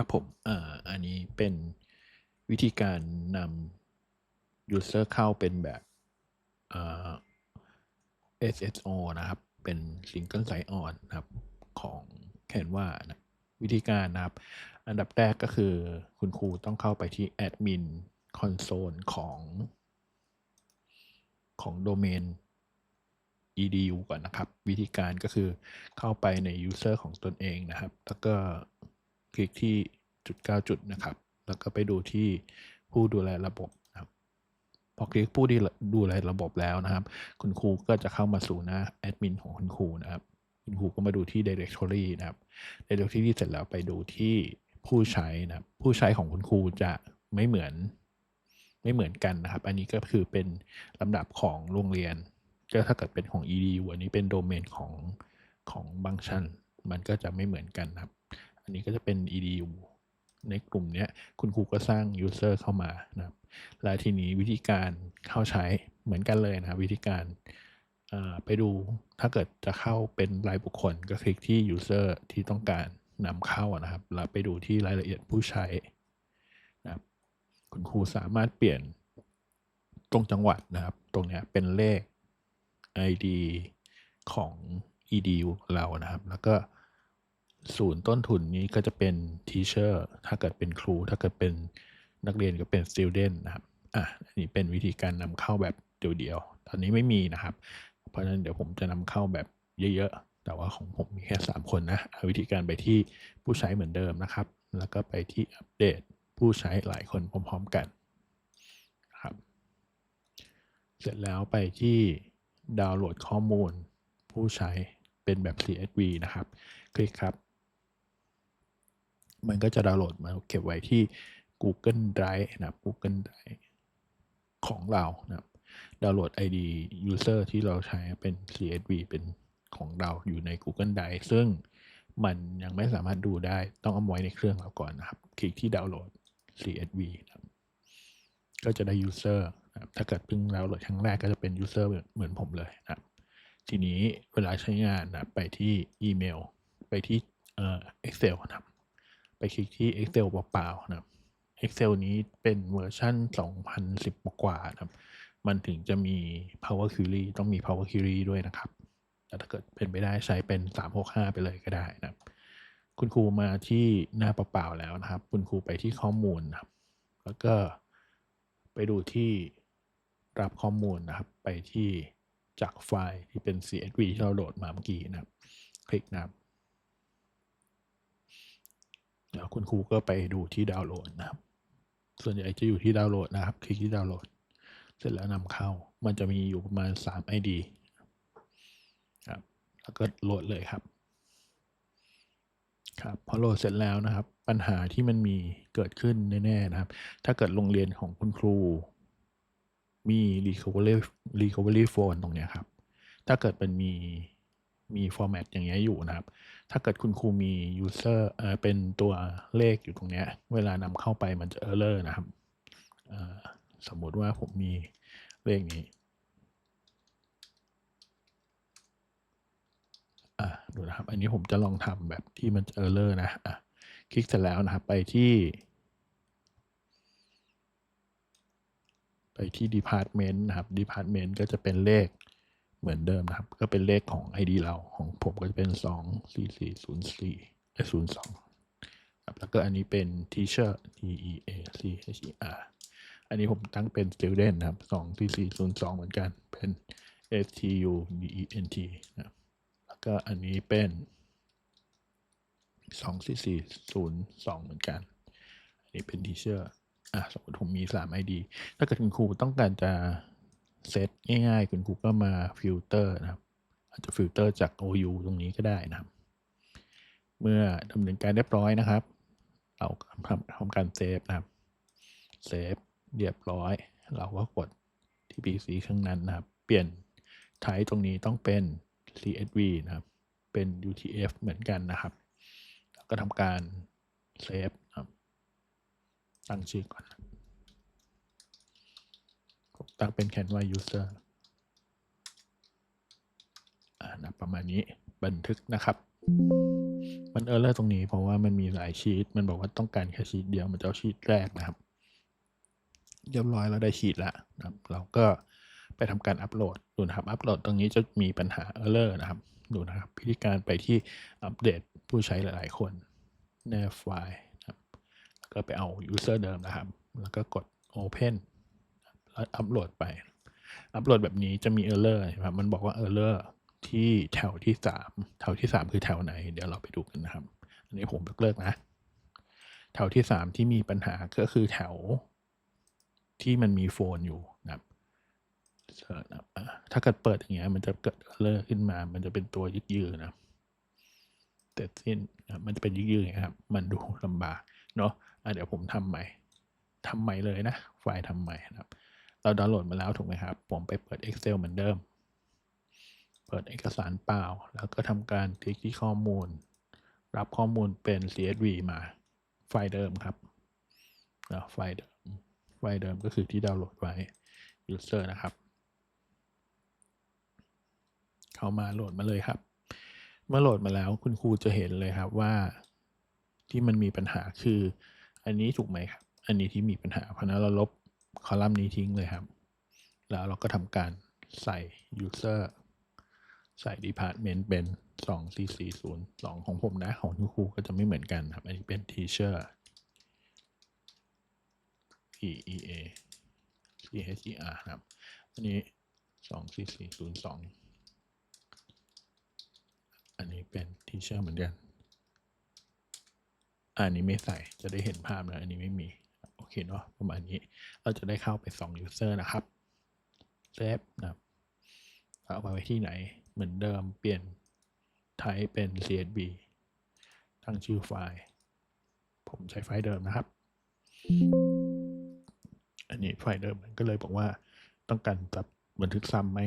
ครับผมอ่าอันนี้เป็นวิธีการนำ user เข้าเป็นแบบอ่า SSO นะครับ เป็น Single Sign On นะครับ ของ Canva นะวิธีการนะครับ อันดับแรกก็คือคุณครูต้องเข้าไปที่ Admin Console ของของโดเมน edu ก่อนนะครับ วิธีการก็คือเข้าไปใน user ของตนเองนะครับ แล้วก็ คลิกที่จุด9จุดนะครับ แล้วก็ไปดูที่ผู้ดูแลระบบนะครับพอคลิกผู้ดูแลระบบแล้วนะครับ คุณครูก็จะเข้ามาสู่หน้าแอดมินของคุณครูนะครับ คุณครูก็มาดูที่ directory นะครับ directory เสร็จแล้วไปดูที่ผู้ใช้นะครับ ผู้ใช้ของคุณครูจะไม่เหมือนไม่เหมือนกันนะครับ อันนี้ก็คือเป็นลำดับของโรงเรียน ก็ถ้าเกิดเป็นของ edu อันนี้เป็นโดเมนของของบังชันมันก็จะไม่เหมือนกันนะครับ อันนี้ก็จะเป็น edu ในกลุ่มนี้คุณครูก็สร้าง user เข้ามานะครับและทีนี้วิธีการเข้าใช้เหมือนกันเลยนะครับวิธีการไปดูถ้าเกิดจะเข้าเป็นรายบุคคลก็คลิกที่ user ที่ต้องการนำเข้านะครับ แล้วไปดูที่รายละเอียดผู้ใช้นะครับคุณครูสามารถเปลี่ยนตรงจังหวัดนะครับ ตรงนี้เป็นเลข ID ของ edu เรานะครับ แล้วก็ ศูนย์ต้นทุนนี้ก็จะเป็น teacher ถ้าเกิดเป็นครู ถ้าเกิดเป็นนักเรียนก็เป็น student นะครับอะอันนี้เป็นวิธีการนำเข้าแบบเดียวๆ ตอนนี้ไม่มีนะครับ เพราะฉะนั้นเดี๋ยวผมจะนำเข้าแบบเยอะๆ แต่ว่าของผมมีแค่ 3 คนนะวิธีการไปที่ผู้ใช้เหมือนเดิมนะครับ แล้วก็ไปที่อัปเดตผู้ใช้หลายคนพร้อมๆกันครับ เสร็จแล้วไปที่ดาวน์โหลดข้อมูลผู้ใช้เป็นแบบ CSV นะครับ คลิกครับ มันก็จะดาวน์โหลดมาเก็บไว้ที่ Google Drive นะครับ Google Drive ของเรานะครับดาวน์โหลด ID user ที่เราใช้เป็น CSV เป็นของเราอยู่ใน Google Drive ซึ่งมันยังไม่สามารถดูได้ต้องเอาไว้ในเครื่องเราก่อนนะครับ คลิกที่ดาวน์โหลด CSV นะครับก็จะได้ user นะครับถ้าเกิดเพิ่งดาวน์โหลดครั้งแรกก็จะเป็น user เหมือนผมเลยนะครับ ทีนี้เวลาใช้งานนะไปที่อีเมล ไปที่เอ่อ Excel นะครับ ไปคลิกที่ Excel เปล่าๆนะครับ Excel นี้เป็นเวอร์ชัน2010 กว่านะครับ มันถึงจะมี Power Query ต้องมี Power Query ด้วยนะครับแต่ถ้าเกิดเป็นไปได้ใช้เป็น 365 ไปเลยก็ได้นะครับ คุณครูมาที่หน้าเปล่าๆแล้วนะครับ คุณครูไปที่ข้อมูลนะครับ แล้วก็ไปดูที่รับข้อมูลนะครับ ไปที่จากไฟล์ที่เป็น CSV ที่เราโหลดมาเมื่อกี้นะครับ คลิกนะครับแล้ว คุณครูก็ไปดูที่ดาวน์โหลดนะครับ ส่วนใหญ่จะอยู่ที่ดาวน์โหลดนะครับ คลิกที่ดาวน์โหลด เสร็จแล้วนำเข้า มันจะมีอยู่ประมาณ 3 ID ครับ แล้วก็โหลดเลยครับ ครับ พอโหลดเสร็จแล้วนะครับ ปัญหาที่มันมีเกิดขึ้นแน่ๆนะครับ ถ้าเกิดโรงเรียนของคุณครู มี recovery recovery phone ตรงเนี้ยครับ ถ้าเกิดมันมีมีฟอร์แมตอย่างเงี้ยอยู่นะครับ ถ้าเกิดคุณครูมี user เอ่อเป็นตัวเลขอยู่ตรงเนี้ย เวลานำเข้าไปมันจะ error นะครับ สมมติว่าผมมีเลขนี้อะดูนะครับ อันนี้ผมจะลองทำแบบที่มันจะ error นะอะคลิกเสร็จแล้วนะครับ ไปที่ ไปที่ department นะครับ department ก็จะเป็นเลข เหมือนเดิมนะครับ ก็เป็นเลขของ ID เราของผมก็จะเป็น 2 4 4 0 4และ02ครับแล้วก็อันนี้เป็น teacher T E A C H E R อันนี้ผมตั้งเป็น student นะครับ 2 4 4 0 2 เหมือนกันเป็น S T U D E N T นะครับแล้วก็อันนี้เป็น 2 4 4 0 2 เหมือนกัน อันนี้เป็น teacher อะสมมติผมมี 3 ID ถ้าเกิดคุณครูต้องการจะ เซตง่ายๆ คุณครูก็มาฟิลเตอร์นะครับ อาจจะฟิลเตอร์จาก OU ตรงนี้ก็ได้นะครับ เมื่อดำเนินการเรียบร้อยนะครับ เราทำทำการเซฟนะครับ เซฟเรียบร้อย เราก็กดที่ PC ข้างนั้นนะครับ เปลี่ยนไทป์ตรงนี้ต้องเป็น CSV นะครับ เป็น UTF เหมือนกันนะครับ แล้วก็ทำการเซฟนะครับ ตั้งชื่อก่อน ตั้งเป็น Canva user อ่านะประมาณนี้บันทึกนะครับ มันเออร์เลอร์ตรงนี้เพราะว่ามันมีหลายชีตมันบอกว่าต้องการแค่ชีตเดียวมันจะเอาชีตแรกนะครับเรียบร้อยแล้วได้ชีตแล้วนะครับ เราก็ไปทำการอัปโหลดดูนะครับ อัปโหลดตรงนี้จะมีปัญหาเออร์เลอร์นะครับดูนะครับพิธีการไปที่อัปเดตผู้ใช้หลาย ๆ คนในไฟล์นะครับแล้วก็ไปเอา user เดิมนะครับ แล้วก็กด open แล้ว อัปโหลดไป อัปโหลดแบบนี้จะมี error นะครับมันบอกว่า error ที่แถวที่สามแถวที่สามคือแถวไหน เดี๋ยวเราไปดูกันนะครับ อันนี้ผมยกเลิกนะ แถวที่สามที่มีปัญหาก็คือแถวที่มันมีโฟนอยู่นะครับถ้าเกิดเปิดอย่างเงี้ยมันจะเกิด error ขึ้นมา มันจะเป็นตัวยึกยือนะครับแต่สิ้นนะมันจะเป็นยึกยืออย่างเงี้ยครับ มันดูลำบากเนาะะเดี๋ยวผมทำใหม่ทำใหม่เลยนะ ไฟล์ทำใหม่นะครับ เราดาวน์โหลดมาแล้วถูกไหมครับ ผมไปเปิด Excel เหมือนเดิม เปิดเอกสารเปล่า แล้วก็ทำการคลิกที่ข้อมูล รับข้อมูลเป็น CSV มา ไฟล์เดิมครับนะไฟล์เดิม ไฟล์เดิมก็คือที่ดาวน์โหลดไว้ user นะครับ เข้ามาโหลดมาเลยครับ เมื่อโหลดมาแล้วคุณครูจะเห็นเลยครับว่าที่มันมีปัญหาคือ อันนี้ถูกไหมครับ อันนี้ที่มีปัญหาเพราะนั้นเราลบ คอลัมน์นี้ทิ้งเลยครับ แล้วเราก็ทำการใส่ user ใส่ department เป็น 2 4 4 0 2 ของผมนะ ของคุณครูก็จะไม่เหมือนกันครับ อันนี้เป็น teacher T E A C H E R ครับ อันนี้ 2 4 4 0 2 อันนี้เป็น teacher เหมือนกัน อันนี้ไม่ใส่จะได้เห็นภาพนะ อันนี้ไม่มี โอเคเนาะประมาณนี้ เราจะได้เข้าไป2 user นะครับเซฟนะครับเอาไปไว้ที่ไหนเหมือนเดิมเปลี่ยน type เป็น csv ตั้งชื่อไฟล์ ผมใช้ไฟล์เดิมนะครับ อันนี้ไฟล์เดิมมันก็เลยบอกว่าต้องการจับบันทึกซ้ำไหม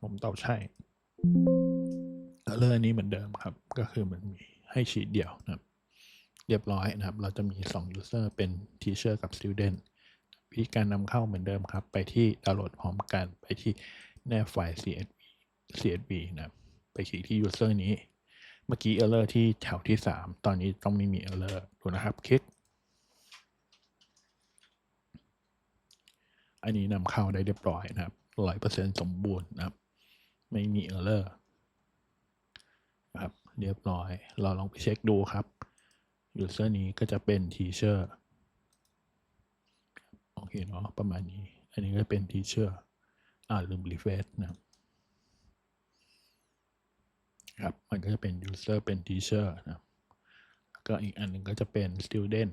ผมตอบใช่แล้วเรื่องนี้เหมือนเดิมครับ ก็คือมันมีให้ชีตเดียวนะครับ เรียบร้อยนะครับ เราจะมี 2 user เป็น teacher กับ student วิธีการนำเข้าเหมือนเดิมครับ ไปที่ดาวน์โหลดพร้อมกัน ไปที่แนบไฟล์ csv csv นะครับไปคลิกที่ user นี้ เมื่อกี้ error ที่แถวที่ 3 ตอนนี้ต้องไม่มี error ดูนะครับคลิก อันนี้นำเข้าได้เรียบร้อยนะครับร้อยเปอร์เซ็นสมบูรณ์นะครับ ไม่มี error นะครับ เรียบร้อย เราลองไปเช็คดูครับ user นี้ก็จะเป็น teacher โอเคเนาะประมาณนี้ อันนี้ก็เป็น teacher อ่าลืม refresh นะครับ มันก็จะเป็น user เป็น teacher นะแล้วก็อีกอันหนึ่งก็จะเป็น student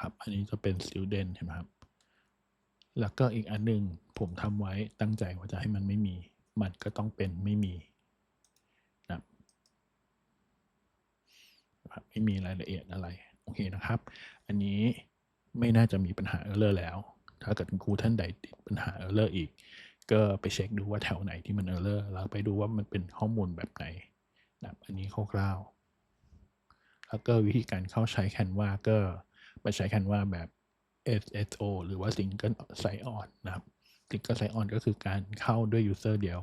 ครับ อันนี้จะเป็น student ใช่ไหมครับ แล้วก็อีกอันหนึ่งผมทำไว้ตั้งใจว่าจะให้มันไม่มี มันก็ต้องเป็นไม่มีนะครับ ครับ ไม่มีรายละเอียดอะไร โอเคนะครับ อันนี้ไม่น่าจะมีปัญหา error แล้ว ถ้าเกิดครูท่านใดติดปัญหา error อีก ก็ไปเช็คดูว่าแถวไหนที่มัน error แล้วไปดูว่ามันเป็นข้อมูลแบบไหนนะอันนี้คร่าวๆแล้วก็วิธีการเข้าใช้ Canva ก็ไปใช้ Canva แบบ SSO หรือว่า Single Sign On นะครับ Single Sign On ก็คือการเข้าด้วย user เดียว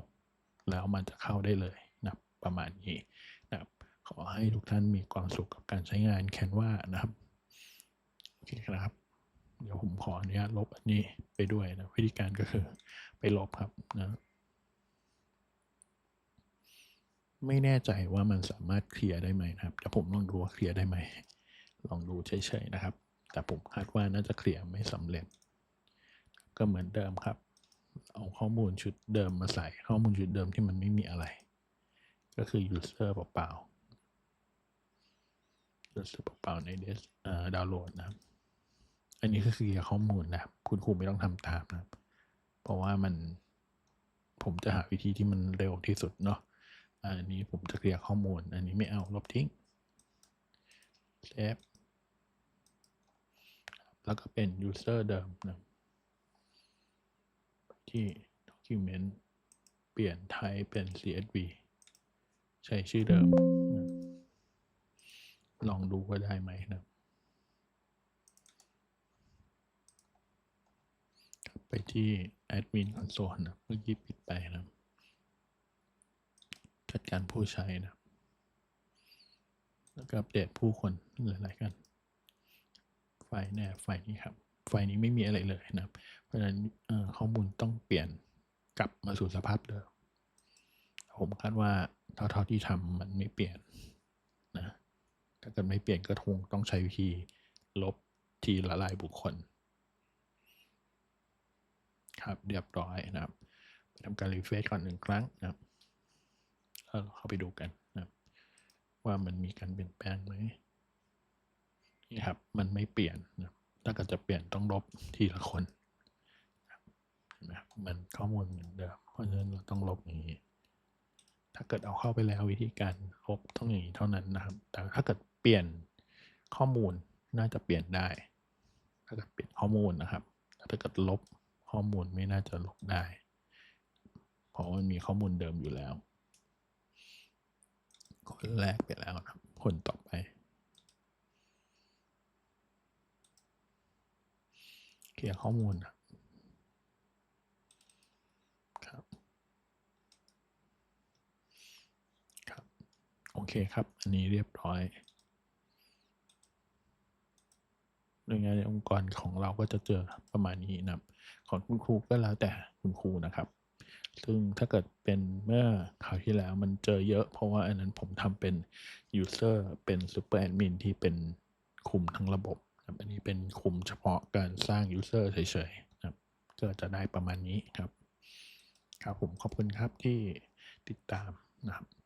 แล้วมันจะเข้าได้เลยนะประมาณนี้ ขอให้ทุกท่านมีความสุขกับการใช้งาน Canva นะครับโอเคครับ เดี๋ยวผมขออนุญาตลบอันนี้ไปด้วยนะวิธีการก็คือไปลบครับนะไม่แน่ใจว่ามันสามารถเคลียร์ได้ไหมนะครับแต่ผมลองดูว่าเคลียร์ได้ไหมลองดูเฉยๆนะครับ แต่ผมคาดว่าน่าจะเคลียร์ไม่สำเร็จ ก็เหมือนเดิมครับ เอาข้อมูลชุดเดิมมาใส่ข้อมูลชุดเดิมที่มันไม่มีอะไร ก็คือ user เปล่าๆ user เปล่าในเดสดาวน์โหลดนะครับ อันนี้ก็คือเคลียร์ข้อมูลนะครับ คุณครูไม่ต้องทำตามนะครับ เพราะว่ามันผมจะหาวิธีที่มันเร็วที่สุดเนาะ อันนี้ผมจะเคลียร์ข้อมูล อันนี้ไม่เอาลบทิ้งเซฟแล้วก็เป็น user เดิมนะ ที่ document เปลี่ยน type เป็น csv ใช้ชื่อเดิม ลองดูว่าได้ไหมนะไปที่ admin console นะเมื่อกี้ปิดไปนะจัดการผู้ใช้นะแล้วก็อัปเดตผู้คนหลายๆกัน ไฟล์เนี่ยไฟล์นี้ครับ ไฟล์นี้ไม่มีอะไรเลยนะ เพราะฉะนั้นข้อมูลต้องเปลี่ยนกลับมาสู่สภาพเดิมผมคาดว่าเท่าๆที่ทำมันไม่เปลี่ยนาเกิดไม่เปลี่ยนก็คงต้องใช้วิธีลบทีละลายบุคคล ครับเรียบร้อยนะครับไปทำการรีเฟรชก่อนหนึ่งครั้งนะครับแล้วเข้าไปดูกันนะว่ามันมีการเปลี่ยนแปลงไหมนี่ครับมันไม่เปลี่ยนนะถ้าเกิดจะเปลี่ยนต้องลบทีละคนนะครับเห็นไหมครับมันข้อมูลเหมือนเดิมเพราะฉะนั้นเราต้องลบอย่างนี้ ถ้าเกิดเอาเข้าไปแล้ววิธีการลบต้องอย่างนี้เท่านั้นนะครับ แต่ถ้าเกิดเปลี่ยนข้อมูลน่าจะเปลี่ยนได้ ถ้าเกิดเปลี่ยนข้อมูลนะครับถ้าเกิดลบข้อมูลไม่น่าจะลบได้ เพราะมันมีข้อมูลเดิมอยู่แล้ว คนแรกไปแล้วนะครับ คนต่อไปเคลียร์ข้อมูลนะครับ ครับ โอ เคครับ อันนี้เรียบร้อยหน่วยงานในองค์กรของเราก็จะเจอประมาณนี้นะครับ ของคุณครูก็แล้วแต่คุณครูนะครับ ซึ่งถ้าเกิดเป็นเมื่อคราวที่แล้วมันเจอเยอะ เพราะว่าอันนั้นผมทำเป็น user เป็น super admin ที่เป็นคุมทั้งระบบนะครับอันนี้เป็นคุมเฉพาะการสร้าง user เฉยๆนะครับก็จะได้ประมาณนี้ครับ ครับผมขอบคุณครับที่ติดตามนะครับ